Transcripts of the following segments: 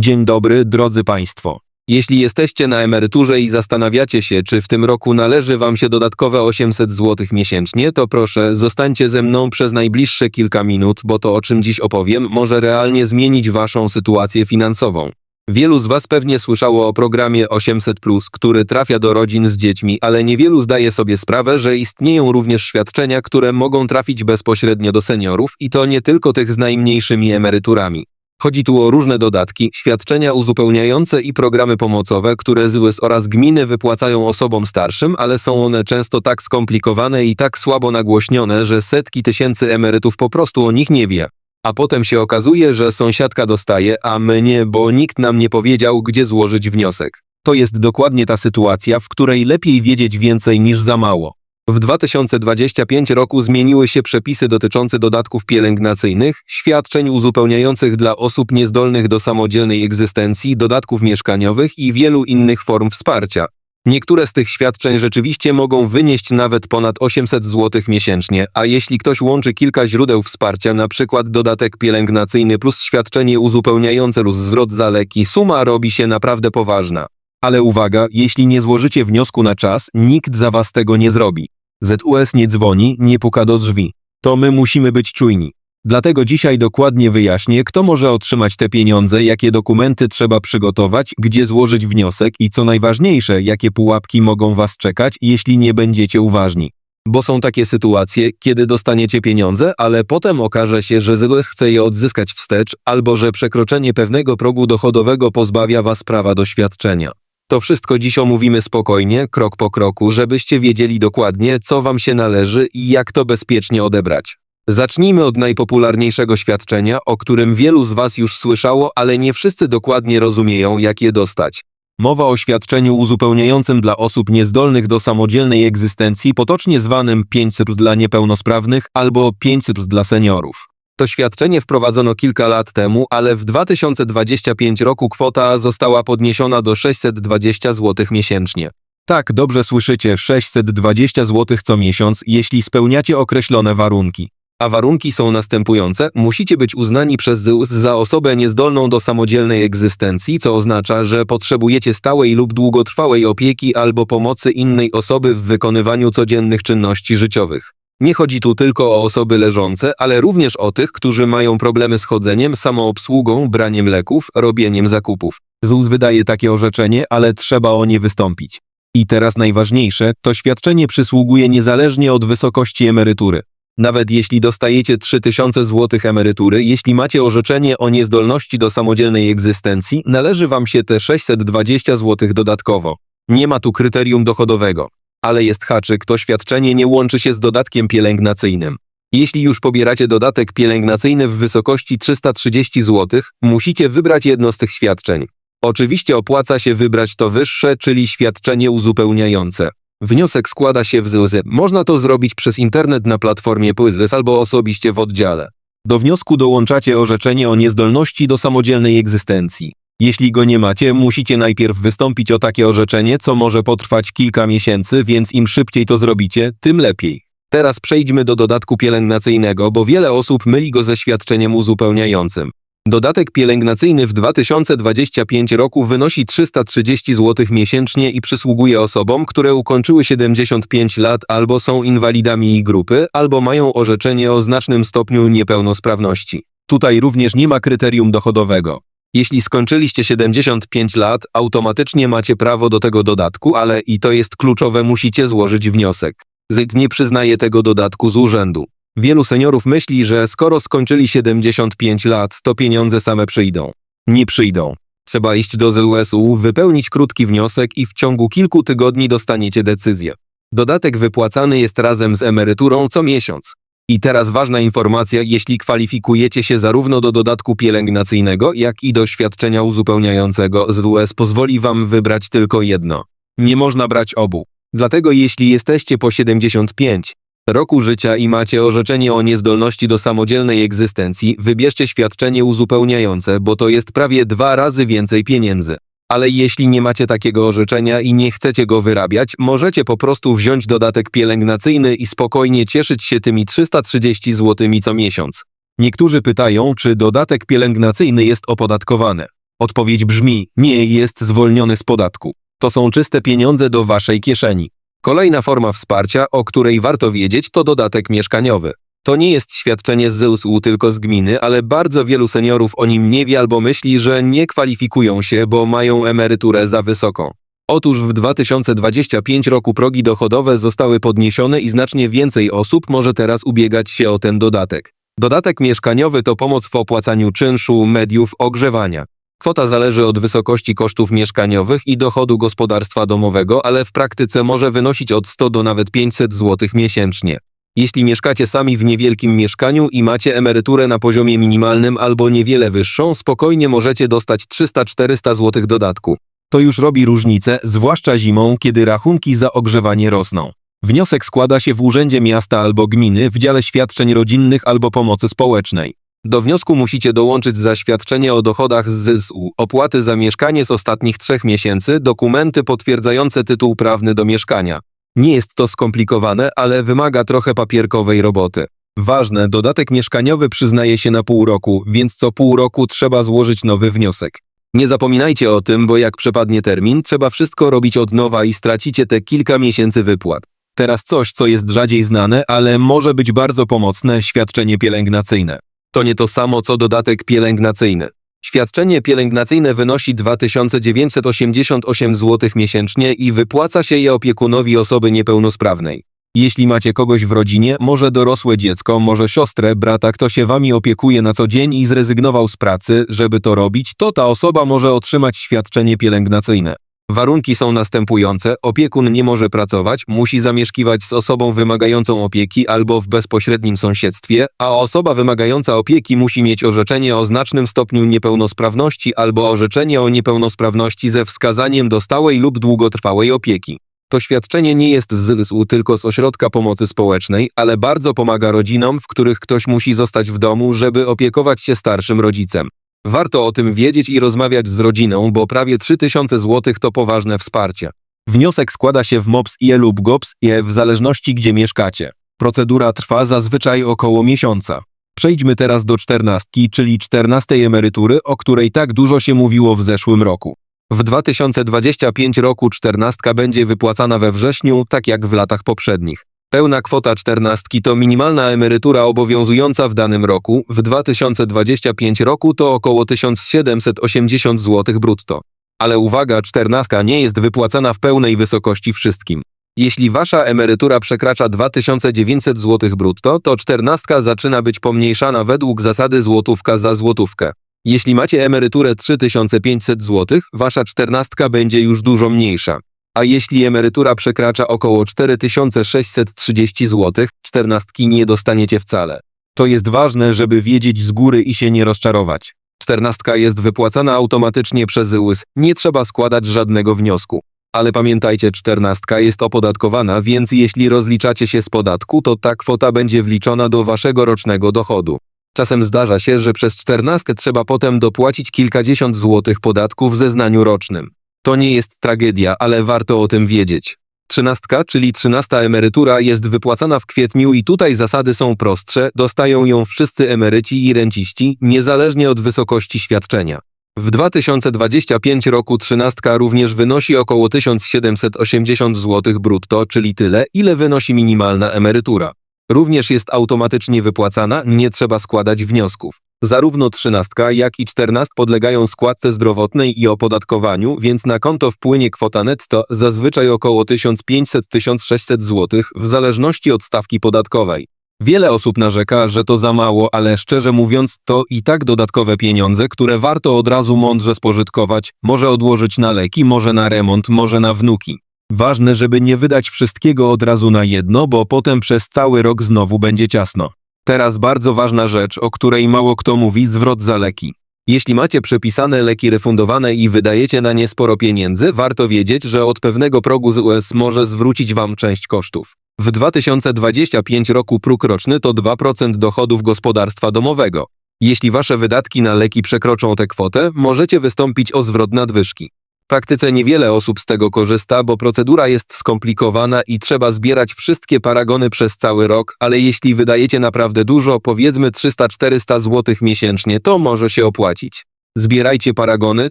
Dzień dobry, drodzy Państwo. Jeśli jesteście na emeryturze i zastanawiacie się, czy w tym roku należy Wam się dodatkowe 800 zł miesięcznie, to proszę, zostańcie ze mną przez najbliższe kilka minut, bo to o czym dziś opowiem może realnie zmienić Waszą sytuację finansową. Wielu z Was pewnie słyszało o programie 800, który trafia do rodzin z dziećmi, ale niewielu zdaje sobie sprawę, że istnieją również świadczenia, które mogą trafić bezpośrednio do seniorów i to nie tylko tych z najmniejszymi emeryturami. Chodzi tu o różne dodatki, świadczenia uzupełniające i programy pomocowe, które ZUS oraz gminy wypłacają osobom starszym, ale są one często tak skomplikowane i tak słabo nagłośnione, że setki tysięcy emerytów po prostu o nich nie wie. A potem się okazuje, że sąsiadka dostaje, a my nie, bo nikt nam nie powiedział, gdzie złożyć wniosek. To jest dokładnie ta sytuacja, w której lepiej wiedzieć więcej niż za mało. W 2025 roku zmieniły się przepisy dotyczące dodatków pielęgnacyjnych, świadczeń uzupełniających dla osób niezdolnych do samodzielnej egzystencji, dodatków mieszkaniowych i wielu innych form wsparcia. Niektóre z tych świadczeń rzeczywiście mogą wynieść nawet ponad 800 zł miesięcznie, a jeśli ktoś łączy kilka źródeł wsparcia, np. dodatek pielęgnacyjny plus świadczenie uzupełniające lub zwrot za leki, suma robi się naprawdę poważna. Ale uwaga, jeśli nie złożycie wniosku na czas, nikt za was tego nie zrobi. ZUS nie dzwoni, nie puka do drzwi. To my musimy być czujni. Dlatego dzisiaj dokładnie wyjaśnię, kto może otrzymać te pieniądze, jakie dokumenty trzeba przygotować, gdzie złożyć wniosek i co najważniejsze, jakie pułapki mogą Was czekać, jeśli nie będziecie uważni. Bo są takie sytuacje, kiedy dostaniecie pieniądze, ale potem okaże się, że ZUS chce je odzyskać wstecz, albo że przekroczenie pewnego progu dochodowego pozbawia Was prawa do świadczenia. To wszystko dziś omówimy spokojnie, krok po kroku, żebyście wiedzieli dokładnie, co Wam się należy i jak to bezpiecznie odebrać. Zacznijmy od najpopularniejszego świadczenia, o którym wielu z Was już słyszało, ale nie wszyscy dokładnie rozumieją, jak je dostać. Mowa o świadczeniu uzupełniającym dla osób niezdolnych do samodzielnej egzystencji, potocznie zwanym 500 dla niepełnosprawnych albo 500 dla seniorów. To świadczenie wprowadzono kilka lat temu, ale w 2025 roku kwota została podniesiona do 620 zł miesięcznie. Tak, dobrze słyszycie, 620 zł co miesiąc, jeśli spełniacie określone warunki. A warunki są następujące: musicie być uznani przez ZUS za osobę niezdolną do samodzielnej egzystencji, co oznacza, że potrzebujecie stałej lub długotrwałej opieki albo pomocy innej osoby w wykonywaniu codziennych czynności życiowych. Nie chodzi tu tylko o osoby leżące, ale również o tych, którzy mają problemy z chodzeniem, samoobsługą, braniem leków, robieniem zakupów. ZUS wydaje takie orzeczenie, ale trzeba o nie wystąpić. I teraz najważniejsze, to świadczenie przysługuje niezależnie od wysokości emerytury. Nawet jeśli dostajecie 3000 zł emerytury, jeśli macie orzeczenie o niezdolności do samodzielnej egzystencji, należy wam się te 620 zł dodatkowo. Nie ma tu kryterium dochodowego. Ale jest haczyk, to świadczenie nie łączy się z dodatkiem pielęgnacyjnym. Jeśli już pobieracie dodatek pielęgnacyjny w wysokości 330 zł, musicie wybrać jedno z tych świadczeń. Oczywiście opłaca się wybrać to wyższe, czyli świadczenie uzupełniające. Wniosek składa się w ZUS. Można to zrobić przez internet na platformie PYZWES albo osobiście w oddziale. Do wniosku dołączacie orzeczenie o niezdolności do samodzielnej egzystencji. Jeśli go nie macie, musicie najpierw wystąpić o takie orzeczenie, co może potrwać kilka miesięcy, więc im szybciej to zrobicie, tym lepiej. Teraz przejdźmy do dodatku pielęgnacyjnego, bo wiele osób myli go ze świadczeniem uzupełniającym. Dodatek pielęgnacyjny w 2025 roku wynosi 330 zł miesięcznie i przysługuje osobom, które ukończyły 75 lat albo są inwalidami i grupy, albo mają orzeczenie o znacznym stopniu niepełnosprawności. Tutaj również nie ma kryterium dochodowego. Jeśli skończyliście 75 lat, automatycznie macie prawo do tego dodatku, ale i to jest kluczowe, musicie złożyć wniosek. ZIT nie przyznaje tego dodatku z urzędu. Wielu seniorów myśli, że skoro skończyli 75 lat, to pieniądze same przyjdą. Nie przyjdą. Trzeba iść do ZUS-u, wypełnić krótki wniosek i w ciągu kilku tygodni dostaniecie decyzję. Dodatek wypłacany jest razem z emeryturą co miesiąc. I teraz ważna informacja, jeśli kwalifikujecie się zarówno do dodatku pielęgnacyjnego, jak i do świadczenia uzupełniającego, ZUS pozwoli Wam wybrać tylko jedno. Nie można brać obu. Dlatego jeśli jesteście po 75 roku życia i macie orzeczenie o niezdolności do samodzielnej egzystencji, wybierzcie świadczenie uzupełniające, bo to jest prawie dwa razy więcej pieniędzy. Ale jeśli nie macie takiego orzeczenia i nie chcecie go wyrabiać, możecie po prostu wziąć dodatek pielęgnacyjny i spokojnie cieszyć się tymi 330 zł co miesiąc. Niektórzy pytają, czy dodatek pielęgnacyjny jest opodatkowany. Odpowiedź brzmi: nie jest zwolniony z podatku. To są czyste pieniądze do waszej kieszeni. Kolejna forma wsparcia, o której warto wiedzieć, to dodatek mieszkaniowy. To nie jest świadczenie z ZUS-u tylko z gminy, ale bardzo wielu seniorów o nim nie wie albo myśli, że nie kwalifikują się, bo mają emeryturę za wysoką. Otóż w 2025 roku progi dochodowe zostały podniesione i znacznie więcej osób może teraz ubiegać się o ten dodatek. Dodatek mieszkaniowy to pomoc w opłacaniu czynszu, mediów, ogrzewania. Kwota zależy od wysokości kosztów mieszkaniowych i dochodu gospodarstwa domowego, ale w praktyce może wynosić od 100 do nawet 500 zł miesięcznie. Jeśli mieszkacie sami w niewielkim mieszkaniu i macie emeryturę na poziomie minimalnym albo niewiele wyższą, spokojnie możecie dostać 300-400 zł dodatku. To już robi różnicę, zwłaszcza zimą, kiedy rachunki za ogrzewanie rosną. Wniosek składa się w urzędzie miasta albo gminy w dziale świadczeń rodzinnych albo pomocy społecznej. Do wniosku musicie dołączyć zaświadczenie o dochodach z ZYS-u, opłaty za mieszkanie z ostatnich trzech miesięcy, dokumenty potwierdzające tytuł prawny do mieszkania. Nie jest to skomplikowane, ale wymaga trochę papierkowej roboty. Ważne, dodatek mieszkaniowy przyznaje się na pół roku, więc co pół roku trzeba złożyć nowy wniosek. Nie zapominajcie o tym, bo jak przepadnie termin, trzeba wszystko robić od nowa i stracicie te kilka miesięcy wypłat. Teraz coś, co jest rzadziej znane, ale może być bardzo pomocne świadczenie pielęgnacyjne. To nie to samo co dodatek pielęgnacyjny. Świadczenie pielęgnacyjne wynosi 2988 zł miesięcznie i wypłaca się je opiekunowi osoby niepełnosprawnej. Jeśli macie kogoś w rodzinie, może dorosłe dziecko, może siostrę, brata, kto się wami opiekuje na co dzień i zrezygnował z pracy, żeby to robić, to ta osoba może otrzymać świadczenie pielęgnacyjne. Warunki są następujące: opiekun nie może pracować, musi zamieszkiwać z osobą wymagającą opieki albo w bezpośrednim sąsiedztwie, a osoba wymagająca opieki musi mieć orzeczenie o znacznym stopniu niepełnosprawności albo orzeczenie o niepełnosprawności ze wskazaniem do stałej lub długotrwałej opieki. To świadczenie nie jest z ZUS-u, tylko z ośrodka pomocy społecznej, ale bardzo pomaga rodzinom, w których ktoś musi zostać w domu, żeby opiekować się starszym rodzicem. Warto o tym wiedzieć i rozmawiać z rodziną, bo prawie 3000 zł to poważne wsparcie. Wniosek składa się w MOPS-IE lub GOPS-IE w zależności gdzie mieszkacie. Procedura trwa zazwyczaj około miesiąca. Przejdźmy teraz do czternastki, czyli czternastej emerytury, o której tak dużo się mówiło w zeszłym roku. W 2025 roku czternastka będzie wypłacana we wrześniu, tak jak w latach poprzednich. Pełna kwota czternastki to minimalna emerytura obowiązująca w danym roku, w 2025 roku to około 1780 zł brutto. Ale uwaga, czternastka nie jest wypłacana w pełnej wysokości wszystkim. Jeśli wasza emerytura przekracza 2900 zł brutto, to czternastka zaczyna być pomniejszana według zasady złotówka za złotówkę. Jeśli macie emeryturę 3500 zł, wasza czternastka będzie już dużo mniejsza. A jeśli emerytura przekracza około 4630 zł, czternastki nie dostaniecie wcale. To jest ważne, żeby wiedzieć z góry i się nie rozczarować. Czternastka jest wypłacana automatycznie przez ZUS, nie trzeba składać żadnego wniosku. Ale pamiętajcie, czternastka jest opodatkowana, więc jeśli rozliczacie się z podatku, to ta kwota będzie wliczona do waszego rocznego dochodu. Czasem zdarza się, że przez czternastkę trzeba potem dopłacić kilkadziesiąt złotych podatku w zeznaniu rocznym. To nie jest tragedia, ale warto o tym wiedzieć. Trzynastka, czyli trzynasta emerytura jest wypłacana w kwietniu i tutaj zasady są prostsze, dostają ją wszyscy emeryci i renciści, niezależnie od wysokości świadczenia. W 2025 roku trzynastka również wynosi około 1780 zł brutto, czyli tyle, ile wynosi minimalna emerytura. Również jest automatycznie wypłacana, nie trzeba składać wniosków. Zarówno trzynastka, jak i czternast podlegają składce zdrowotnej i opodatkowaniu, więc na konto wpłynie kwota netto zazwyczaj około 1500-1600 zł w zależności od stawki podatkowej. Wiele osób narzeka, że to za mało, ale szczerze mówiąc, to i tak dodatkowe pieniądze, które warto od razu mądrze spożytkować, może odłożyć na leki, może na remont, może na wnuki. Ważne, żeby nie wydać wszystkiego od razu na jedno, bo potem przez cały rok znowu będzie ciasno. Teraz bardzo ważna rzecz, o której mało kto mówi, zwrot za leki. Jeśli macie przepisane leki refundowane i wydajecie na nie sporo pieniędzy, warto wiedzieć, że od pewnego progu z US może zwrócić wam część kosztów. W 2025 roku próg roczny to 2% dochodów gospodarstwa domowego. Jeśli wasze wydatki na leki przekroczą tę kwotę, możecie wystąpić o zwrot nadwyżki. Praktyce niewiele osób z tego korzysta, bo procedura jest skomplikowana i trzeba zbierać wszystkie paragony przez cały rok, ale jeśli wydajecie naprawdę dużo, powiedzmy 300-400 zł miesięcznie, to może się opłacić. Zbierajcie paragony,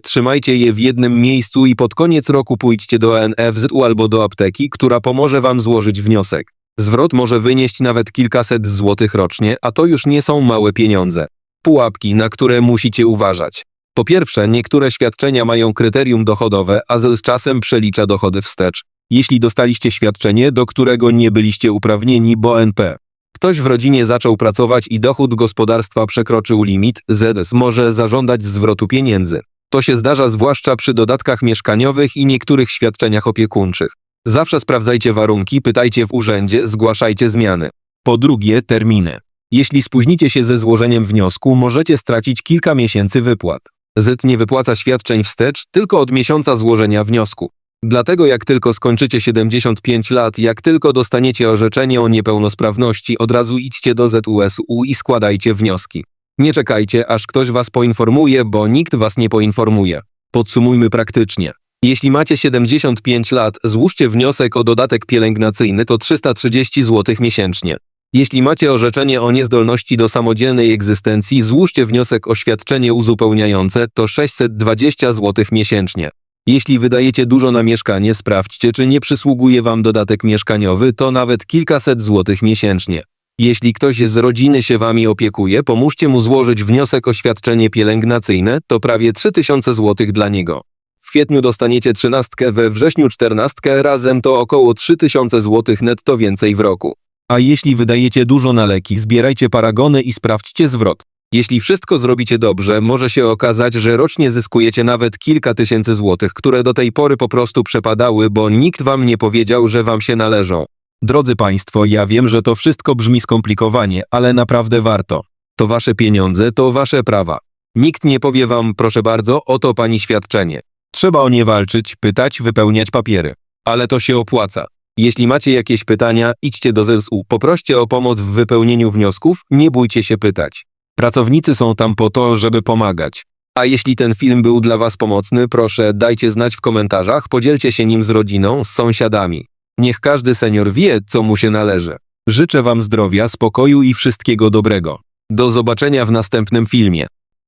trzymajcie je w jednym miejscu i pod koniec roku pójdźcie do NFZ-u albo do apteki, która pomoże wam złożyć wniosek. Zwrot może wynieść nawet kilkaset złotych rocznie, a to już nie są małe pieniądze. Pułapki, na które musicie uważać. Po pierwsze, niektóre świadczenia mają kryterium dochodowe, a z czasem przelicza dochody wstecz. Jeśli dostaliście świadczenie, do którego nie byliście uprawnieni, bo NP. Ktoś w rodzinie zaczął pracować i dochód gospodarstwa przekroczył limit, ZS może zażądać zwrotu pieniędzy. To się zdarza zwłaszcza przy dodatkach mieszkaniowych i niektórych świadczeniach opiekuńczych. Zawsze sprawdzajcie warunki, pytajcie w urzędzie, zgłaszajcie zmiany. Po drugie, terminy. Jeśli spóźnicie się ze złożeniem wniosku, możecie stracić kilka miesięcy wypłat. Z nie wypłaca świadczeń wstecz tylko od miesiąca złożenia wniosku. Dlatego jak tylko skończycie 75 lat, jak tylko dostaniecie orzeczenie o niepełnosprawności, od razu idźcie do ZUSU i składajcie wnioski. Nie czekajcie, aż ktoś was poinformuje, bo nikt was nie poinformuje. Podsumujmy praktycznie. Jeśli macie 75 lat, złóżcie wniosek o dodatek pielęgnacyjny to 330 zł miesięcznie. Jeśli macie orzeczenie o niezdolności do samodzielnej egzystencji, złóżcie wniosek o świadczenie uzupełniające to 620 zł miesięcznie. Jeśli wydajecie dużo na mieszkanie, sprawdźcie, czy nie przysługuje wam dodatek mieszkaniowy, to nawet kilkaset złotych miesięcznie. Jeśli ktoś z rodziny się wami opiekuje, pomóżcie mu złożyć wniosek o świadczenie pielęgnacyjne, to prawie 3000 złotych dla niego. W kwietniu dostaniecie trzynastkę, we wrześniu czternastkę, razem to około 3000 złotych netto więcej w roku. A jeśli wydajecie dużo na leki, zbierajcie paragony i sprawdźcie zwrot. Jeśli wszystko zrobicie dobrze, może się okazać, że rocznie zyskujecie nawet kilka tysięcy złotych, które do tej pory po prostu przepadały, bo nikt wam nie powiedział, że wam się należą. Drodzy Państwo, ja wiem, że to wszystko brzmi skomplikowanie, ale naprawdę warto. To wasze pieniądze, to wasze prawa. Nikt nie powie wam, proszę bardzo, oto pani świadczenie. Trzeba o nie walczyć, pytać, wypełniać papiery. Ale to się opłaca. Jeśli macie jakieś pytania, idźcie do ZSU, poproście o pomoc w wypełnieniu wniosków, nie bójcie się pytać. Pracownicy są tam po to, żeby pomagać. A jeśli ten film był dla Was pomocny, proszę dajcie znać w komentarzach, podzielcie się nim z rodziną, z sąsiadami. Niech każdy senior wie, co mu się należy. Życzę Wam zdrowia, spokoju i wszystkiego dobrego. Do zobaczenia w następnym filmie.